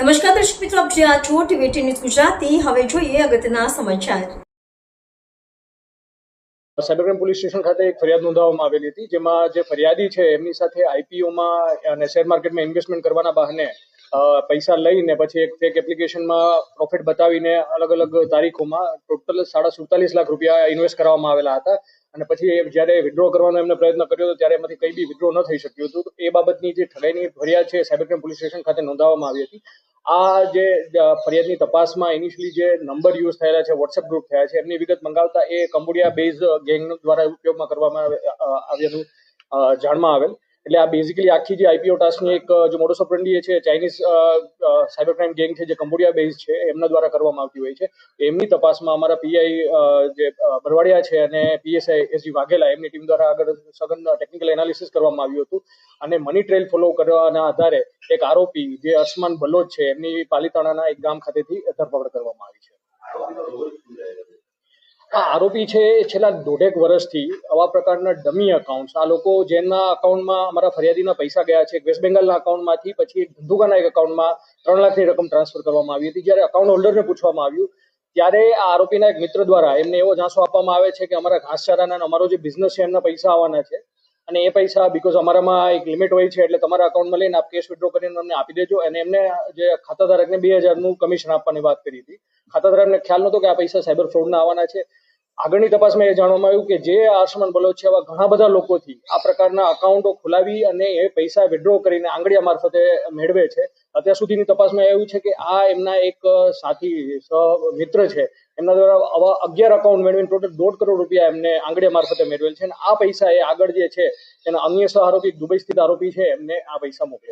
નમસ્કાર દર્શક મિત્રો, આપ જ્યાં છો ટીવી ન્યૂઝ ગુજરાતી. હવે જોઈએ અગત્યના સમાચાર. સાયબરક્રાઇમ પોલીસ સ્ટેશન ખાતે એક ફરિયાદ નોંધાવવામાં આવેલી હતી, જેમાં જે ફરિયાદી છે, એમની સાથે આઈપીઓમાં અને શેર માર્કેટમાં ઇન્વેસ્ટમેન્ટ કરવાના બહાને પૈસા લઈને પછી એક ફેક એપ્લિકેશનમાં પ્રોફિટ બતાવીને અલગ અલગ તારીખોમાં ટોટલ સાડા સુડતાલીસ લાખ રૂપિયા ઇન્વેસ્ટ કરવામાં આવેલા હતા. અને પછી જ્યારે વિડ્રો કરવાનો એમને પ્રયત્ન કર્યો હતો ત્યારે એમાંથી કંઈ બી વિડ્રો ન થઈ શક્યું હતું. એ બાબતની જે ઠગાઈની ફરિયાદ છે સાયબરક્રાઇમ પોલીસ સ્ટેશન ખાતે નોંધાવવામાં આવી હતી. આ જે ફરિયાદની તપાસમાં ઇનિશિયલી જે નંબર યુઝ થયેલા છે વોટ્સએપ ગ્રુપ થયા છે, એમની વિગત મંગાવતા એ કંબોડિયા બેઝ ગેંગ દ્વારા ઉપયોગમાં કરવામાં આવ્યાનું જાણમાં આવેલ. એટલે આ બેઝિકલી આખી જે આઈપીઓ ટાસ્કની એક અ, મોટો સપ્રંડી છે ચાઇનીઝ સાયબર ક્રાઇમ ગેંગ છે જે કંબોડિયા બેઝ છે એમના દ્વારા કરવામાં આવતી હોય છે. એમની તપાસમાં અમારા પીઆઈ જે ભરવાડિયા છે અને પીએસઆઈ એસજી વાઘેલા એમની ટીમ દ્વારા આગળ સઘન ટેકનિકલ એનાલિસિસ કરવામાં આવ્યું હતું. અને મની ટ્રેલ ફોલો કરવાના આધારે એક આરોપી જે અસમાન બલોચ છે એમની પાલીતાણાના એક ગામ ખાતેથી ધરપકડ કરવામાં આવી છે. આ આરોપી છે એ છેલ્લા દોઢેક વર્ષથી આવા પ્રકારના ડમી એકાઉન્ટ આ લોકો જેના અકાઉન્ટમાં અમારા ફરિયાદીના પૈસા ગયા છે વેસ્ટ બેંગાલના અકાઉન્ટમાંથી પછી ધંધુકાના એક અકાઉન્ટમાં ત્રણ લાખની રકમ ટ્રાન્સફર કરવામાં આવી હતી. જ્યારે અકાઉન્ટ હોલ્ડરને પૂછવામાં આવ્યું, ત્યારે આ આરોપીના એક મિત્ર દ્વારા એમને એવો ઝાંસો આપવામાં આવે છે કે અમારા ઘાસચારાના અમારો જે બિઝનેસ છે એમના પૈસા આવવાના છે. અને એ પૈસા બીકોઝ અમારામાં એક લિમિટ હોય છે, એટલે તમારા અકાઉન્ટમાં લઈને આપ કેશ વિડ્રો કરીને અમને આપી દેજો. અને એમને જે ખાતાધારકને બે હજારનું કમિશન આપવાની વાત કરી હતી. ખાતાધારકને ખ્યાલ નહોતો કે આ પૈસા સાયબર ફ્રોડના આવવાના છે. આગળની તપાસમાં એ જાણવામાં આવ્યું કે જે આસમાન બલોચ છે એવા ઘણા બધા લોકોથી આ પ્રકારના અકાઉન્ટો ખોલાવી અને એ પૈસા વિડ્રો કરીને આંગળીયા મારફતે મેળવે છે. અત્યાર સુધીની તપાસમાં એવું છે કે આ એમના એક સાથી મિત્ર છે. એમના દ્વારા આવા અગિયાર અકાઉન્ટ મેળવીને ટોટલ દોઢ કરોડ રૂપિયા એમને આંગળીયા મારફતે મેળવેલ છે અને આ પૈસા એ આગળ જે છે એના અન્ય સહ આરોપી દુબઈ સ્થિત આરોપી છે એમને આ પૈસા મોકલે